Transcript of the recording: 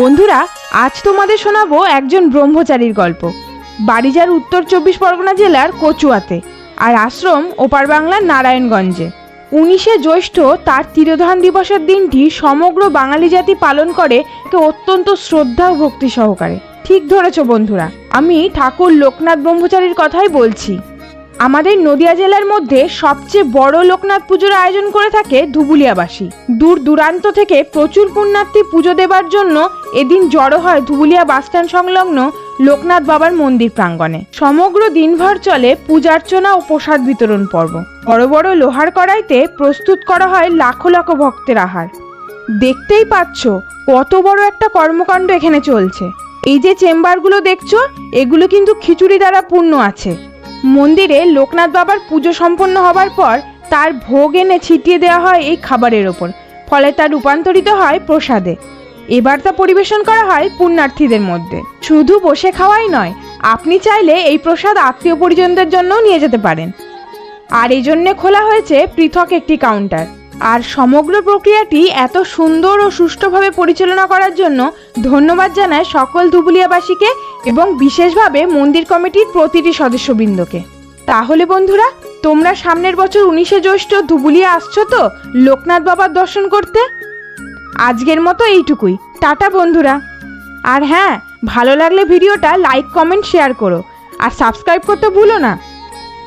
বন্ধুরা, আজ তোমাদের শোনাবো একজন ব্রহ্মচারীর গল্প। বাড়িজার উত্তর চব্বিশ পরগনা জেলার কচুয়াতে আর আশ্রম ওপার বাংলার নারায়ণগঞ্জে। উনিশে জ্যৈষ্ঠ তার তিরোধান দিবসের দিনটি সমগ্র বাঙালি জাতি পালন করে একে অত্যন্ত শ্রদ্ধা ও ভক্তি সহকারে। ঠিক ধরেছ বন্ধুরা, আমি ঠাকুর লোকনাথ ব্রহ্মচারীর কথাই বলছি। আমাদের নদিয়া জেলার মধ্যে সবচেয়ে বড় লোকনাথ পুজোর আয়োজন করে থাকে ধুবুলিয়াবাসী। দূর দূরান্ত থেকে প্রচুর পুণ্যার্থী পুজো দেবার জন্য এদিন জড়ো হয় ধুবুলিয়া বাসস্ট্যান্ড সংলগ্ন লোকনাথ বাবার মন্দির প্রাঙ্গণে। সমগ্র দিনভর চলে পূজার্চনা ও প্রসাদ বিতরণ পর্ব। বড় বড় লোহার কড়াইতে প্রস্তুত করা হয় লাখো লাখো ভক্তের আহার। দেখতেই পাচ্ছ কত বড় একটা কর্মকাণ্ড এখানে চলছে। এই যে চেম্বারগুলো দেখছ, এগুলো কিন্তু খিচুড়ি দ্বারা পূর্ণ আছে। মন্দিরে লোকনাথ বাবার পুজো সম্পন্ন হবার পর তার ভোগ এনে ছিটিয়ে দেওয়া হয় এই খাবারের ওপর। ফলে তা রূপান্তরিত হয় প্রসাদে। এবার তা পরিবেশন করা হয় পুণ্যার্থীদের মধ্যে। শুধু বসে খাওয়াই নয়, আপনি চাইলে এই প্রসাদ আত্মীয় পরিজনদের জন্যও নিয়ে যেতে পারেন। আর এই জন্যে খোলা হয়েছে পৃথক একটি কাউন্টার। আর সমগ্র প্রক্রিয়াটি এত সুন্দর ও সুষ্ঠুভাবে পরিচালনা করার জন্য ধন্যবাদ জানায় সকল ধুবুলিয়াবাসীকে এবং বিশেষভাবে মন্দির কমিটির প্রতিটি সদস্যবৃন্দকে। তাহলে বন্ধুরা, তোমরা সামনের বছর উনিশে জ্যৈষ্ঠ ধুবুলিয়া আসছো তো লোকনাথ বাবার দর্শন করতে? আজকের মতো এইটুকুই। টাটা বন্ধুরা। আর হ্যাঁ ভালো লাগলে ভিডিওটা লাইক, কমেন্ট, শেয়ার করো। আর সাবস্ক্রাইব করতে ভুলো না।